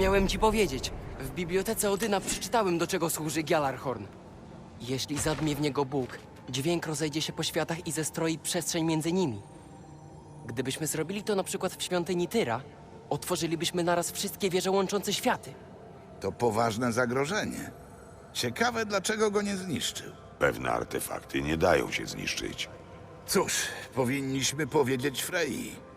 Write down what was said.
Miałem ci powiedzieć. W bibliotece Odyna przeczytałem, do czego służy Gjalarhorn. Jeśli zadmie w niego Bóg, dźwięk rozejdzie się po światach i zestroi przestrzeń między nimi. Gdybyśmy zrobili to na przykład w świątyni Tyra, otworzylibyśmy naraz wszystkie wieże łączące światy. To poważne zagrożenie. Ciekawe, dlaczego go nie zniszczył. Pewne artefakty nie dają się zniszczyć. Cóż, powinniśmy powiedzieć Frei.